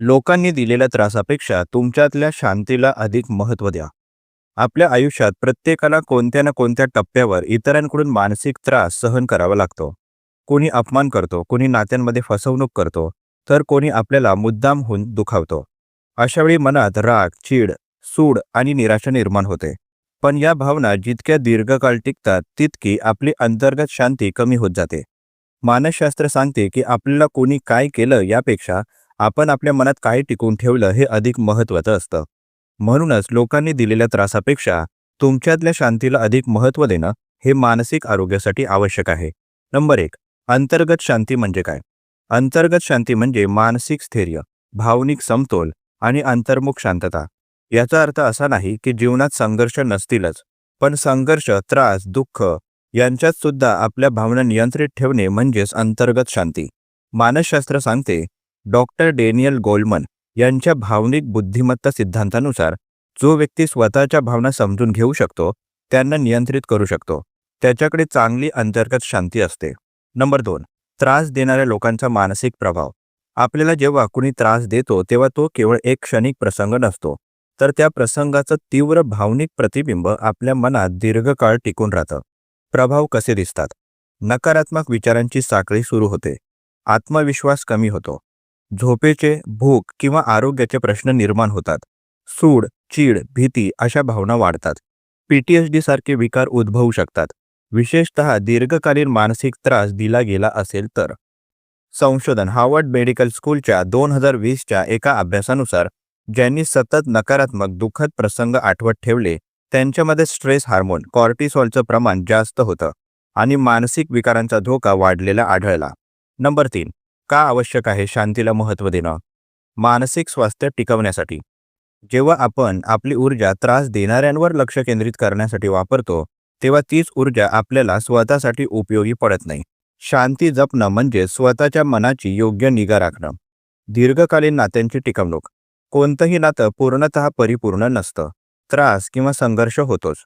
लोकांनी दिलेल्या त्रासापेक्षा तुमच्यातल्या शांतीला अधिक महत्त्व द्या. आपल्या आयुष्यात प्रत्येकाला कोणत्या ना कोणत्या टप्प्यावर इतरांकडून मानसिक त्रास सहन करावा लागतो. कोणी अपमान करतो कोणी नात्यांमध्ये फसवणूक करतो तर कोणी आपल्याला मुद्दामहून दुखावतो. अशावेळी मनात राग चीड सूड आणि निराशा निर्माण होते. पण या भावना जितक्या दीर्घकाळ टिकतात तितकी आपली अंतर्गत शांती कमी होत जाते. मानसशास्त्र सांगते की आपल्याला कोणी काय केलं यापेक्षा आपण आपल्या मनात काय टिकून ठेवलं हे अधिक महत्त्वाचं असतं. म्हणूनच लोकांनी दिलेल्या त्रासापेक्षा तुमच्यातल्या शांतीला अधिक महत्त्व देणं हे मानसिक आरोग्यासाठी आवश्यक आहे. नंबर एक अंतर्गत शांती म्हणजे काय? अंतर्गत शांती म्हणजे मानसिक स्थैर्य भावनिक समतोल आणि अंतर्मुख शांतता. याचा अर्थ असा नाही की जीवनात संघर्ष नसतीलच पण संघर्ष त्रास दुःख यांच्यात सुद्धा आपल्या भावना नियंत्रित ठेवणे म्हणजेच अंतर्गत शांती. मानसशास्त्र सांगते डॉक्टर डेनियल गोल्डमन यांच्या भावनिक बुद्धिमत्ता सिद्धांतानुसार जो व्यक्ती स्वतःच्या भावना समजून घेऊ शकतो त्यांना नियंत्रित करू शकतो. त्याच्याकडे चांगली अंतर्गत शांती असते. नंबर दोन. त्रास देणाऱ्या लोकांचा मानसिक प्रभाव. आपल्याला जेव्हा कुणी त्रास देतो तेव्हा तो केवळ एक क्षणिक प्रसंग नसतो. तर त्या प्रसंगाचं तीव्र भावनिक प्रतिबिंब आपल्या मनात दीर्घकाळ टिकून राहतं. प्रभाव कसे दिसतात? नकारात्मक विचारांची साखळी सुरू होते. आत्मविश्वास कमी होतो. झोपेचे भूक किंवा आरोग्याचे प्रश्न निर्माण होतात. सूड चीड भीती अशा भावना वाढतात. पीटीएचडी सारखे विकार उद्भवू शकतात. विशेषतः दीर्घकालीन मानसिक त्रास दिला गेला असेल तर. संशोधन हार्वर्ड मेडिकल स्कूलच्या दोन हजार वीसच्या एका अभ्यासानुसार ज्यांनी सतत नकारात्मक दुःखद प्रसंग आठवत ठेवले त्यांच्यामध्ये स्ट्रेस हार्मोन कॉर्टिसॉलचं प्रमाण जास्त होतं आणि मानसिक विकारांचा धोका वाढलेला आढळला. नंबर तीन का आवश्यक आहे शांतीला महत्त्व देणं? मानसिक स्वास्थ्य टिकवण्यासाठी. जेव्हा आपण आपली ऊर्जा त्रास देणाऱ्यांवर लक्ष केंद्रित करण्यासाठी वापरतो तेव्हा तीच ऊर्जा आपल्याला स्वतःसाठी उपयोगी पडत नाही. शांती जपणं म्हणजे स्वतःच्या मनाची योग्य निगा राखणं. दीर्घकालीन नात्यांची टिकवणूक. कोणतंही नातं पूर्णतः परिपूर्ण नसतं. त्रास किंवा संघर्ष होतोच.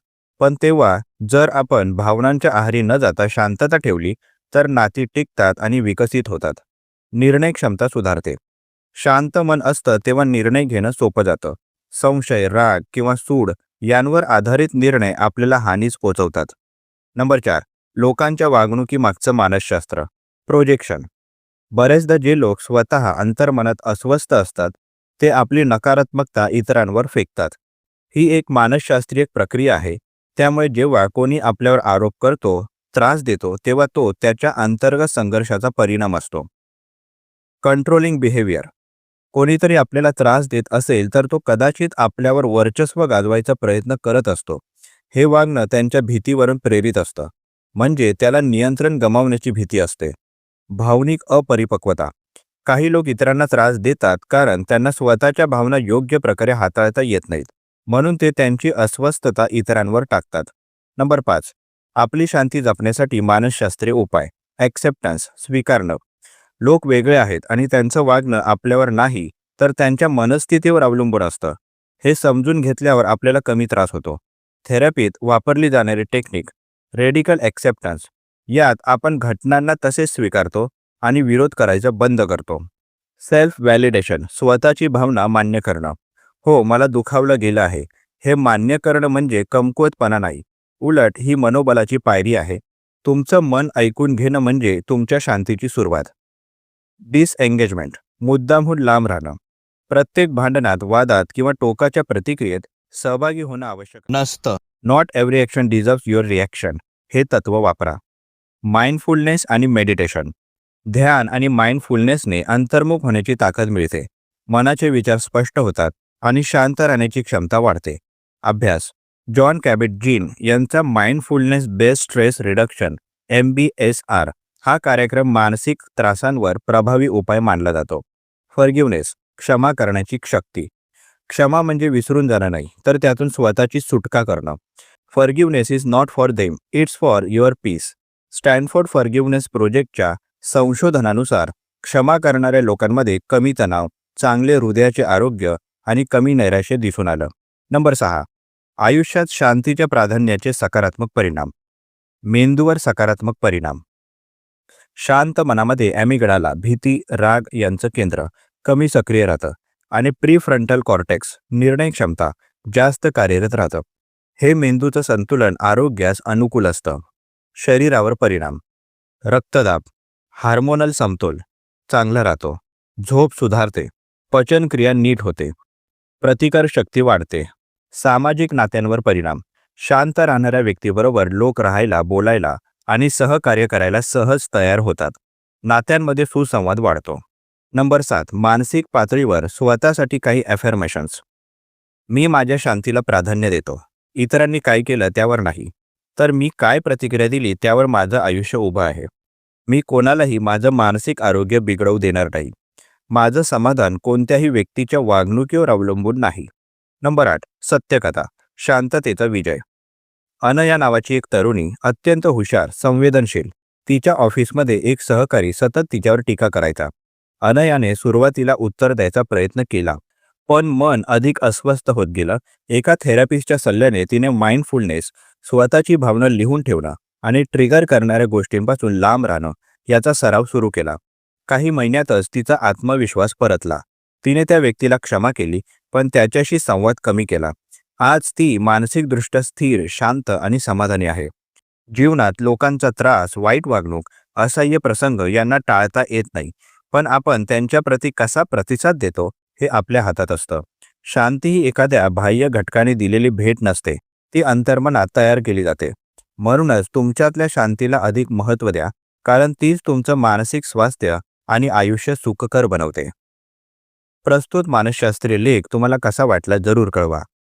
पण तेव्हा जर आपण भावनांच्या आहारी न जाता शांतता ठेवली तर नाती टिकतात आणि विकसित होतात. निर्णय क्षमता सुधारते. शांत मन असतं तेव्हा निर्णय घेणं सोपं जातं. संशय राग किंवा सूड यांवर आधारित निर्णय आपल्याला हानीच पोचवतात. नंबर चार लोकांच्या वागणुकीमागचं मानसशास्त्र. प्रोजेक्शन. बरेचदा जे लोक स्वतः अंतर्मनात अस्वस्थ असतात ते आपली नकारात्मकता इतरांवर फेकतात. ही एक मानसशास्त्रीय प्रक्रिया आहे त्यामुळे जेव्हा कोणी आपल्यावर आरोप करतो त्रास देतो तेव्हा तो त्याच्या अंतर्गत संघर्षाचा परिणाम असतो. कंट्रोलिंग बिहेवियर कोणीतरी आपल्याला त्रास देत असेल तर तो कदाचित आपल्यावर वर्चस्व गाजवायचा प्रयत्न करत असतो. हे वागणं त्यांच्या भीतीवरून प्रेरित असतं. म्हणजे त्याला नियंत्रण गमावण्याची भीती असते. भावनिक अपरिपक्वता. काही लोक इतरांना त्रास देतात कारण त्यांना स्वतःच्या भावना योग्य प्रकारे हाताळता येत नाहीत. म्हणून ते त्यांची अस्वस्थता इतरांवर टाकतात. नंबर पाच. आपली शांती जपण्यासाठी मानसशास्त्रीय उपाय. ॲक्सेप्टन्स स्वीकारणं. लोक वेगळे आहेत आणि त्यांचं वागणं आपल्यावर नाही तर त्यांच्या मनस्थितीवर अवलंबून असतं. हे समजून घेतल्यावर आपल्याला कमी त्रास होतो. थेरपीत वापरली जाणारी टेक्निक रेडिकल ॲक्सेप्टन्स. यात आपण घटनांना तसेच स्वीकारतो आणि विरोध करायचं बंद करतो. सेल्फ व्हॅलिडेशन स्वतःची भावना मान्य करणं. हो मला दुखावलं गेलं आहे. हे मान्य करणं म्हणजे कमकुवतपणा नाही. उलट ही मनोबलाची पायरी आहे. तुमचं मन ऐकून घेणं म्हणजे तुमच्या शांतीची सुरुवात. डिसएंगेजमेंट मुद्दामहून लांब राहणं. प्रत्येक भांडणात वादात किंवा टोकाच्या प्रतिक्रियेत सहभागी होणं आवश्यक नसतं. Not every action deserve your reaction हे तत्व वापरा. माइंडफुलनेस आणि मेडिटेशन ध्यान आणि माइंडफुलनेसने अंतर्मुख होण्याची ताकद मिळते. मनाचे विचार स्पष्ट होतात आणि शांत राहण्याची क्षमता वाढते. अभ्यास. जॉन कॅबिट जीन यांचा mindfulness based stress reduction M B S R हा कार्यक्रम मानसिक त्रासांवर प्रभावी उपाय मानला जातो. फर्ग्युनेस क्षमा करण्याची शक्ती. क्षमा म्हणजे विसरून जाणं नाही तर त्यातून स्वतःची सुटका करणं. Forgiveness is not for them it's for your peace Stanford forgiveness प्रोजेक्टच्या संशोधनानुसार क्षमा करणाऱ्या लोकांमध्ये कमी तणाव चांगले हृदयाचे आरोग्य आणि कमी नैराश्य दिसून आलं. नंबर सहा. आयुष्यात शांतीच्या प्राधान्याचे सकारात्मक परिणाम. मेंदूवर सकारात्मक परिणाम. शांत मनामध्ये ॲमिगडाला भीती राग यांचं केंद्र कमी सक्रिय राहतं आणि प्रीफ्रंटल कॉर्टेक्स निर्णय क्षमता जास्त कार्यरत राहतं. हे मेंदूचं संतुलन आरोग्यास अनुकूल असतं. शरीरावर परिणाम. रक्तदाब. हार्मोनल समतोल. चांगला राहतो. झोप सुधारते. पचनक्रिया नीट होते. प्रतिकारशक्ती वाढते. सामाजिक नात्यांवर परिणाम. शांत राहणाऱ्या व्यक्तीबरोबर लोक राहायला बोलायला आणि सहकार्य करायला सहज तयार होतात. नात्यांमध्ये सुसंवाद वाढतो. नंबर सात मानसिक पातळीवर स्वतःसाठी काही अफर्मेशन्स मी माझ्या शांतीला प्राधान्य देतो. इतरांनी काय केलं त्यावर नाही. तर मी काय प्रतिक्रिया दिली त्यावर माझं आयुष्य उभं आहे. मी कोणालाही माझं मानसिक आरोग्य बिघडवू देणार नाही. माझं समाधान कोणत्याही व्यक्तीच्या वागणुकीवर अवलंबून नाही. नंबर आठ सत्यकथा शांततेचा विजय. अनया नावाची एक तरुणी अत्यंत हुशार संवेदनशील. तिच्या ऑफिसमध्ये एक सहकारी सतत तिच्यावर टीका करायचा. अनयाने सुरुवातीला उत्तर द्यायचा प्रयत्न केला पण मन अधिक अस्वस्थ होत गेलं. एका थेरपिस्टच्या सल्ल्याने तिने माइंडफुलनेस स्वतःची भावना लिहून ठेवणं आणि ट्रिगर करणाऱ्या गोष्टींपासून लांब राहणं याचा सराव सुरू केला. काही महिन्यातच तिचा आत्मविश्वास परतला. तिने त्या व्यक्तीला क्षमा केली पण त्याच्याशी संवाद कमी केला. आज ती मानसिकदृष्ट्या स्थिर शांत आणि समाधानी आहे. जीवनात लोकांचा त्रास वाईट वागणूक असह्य प्रसंग यांना टाळता येत नाही. पण आपण त्यांच्या प्रती कसा प्रतिसाद देतो हे आपल्या हातात असतं. शांती ही एखाद्या बाह्य घटकाने दिलेली भेट नसते. ती अंतर्मनात तयार केली जाते. म्हणूनच तुमच्यातल्या शांतीला अधिक महत्त्व द्या कारण तीच तुमचं मानसिक स्वास्थ्य आणि आयुष्य सुखकर बनवते. प्रस्तुत मानसशास्त्रीय लेख तुम्हाला कसा वाटला जरूर कळवा.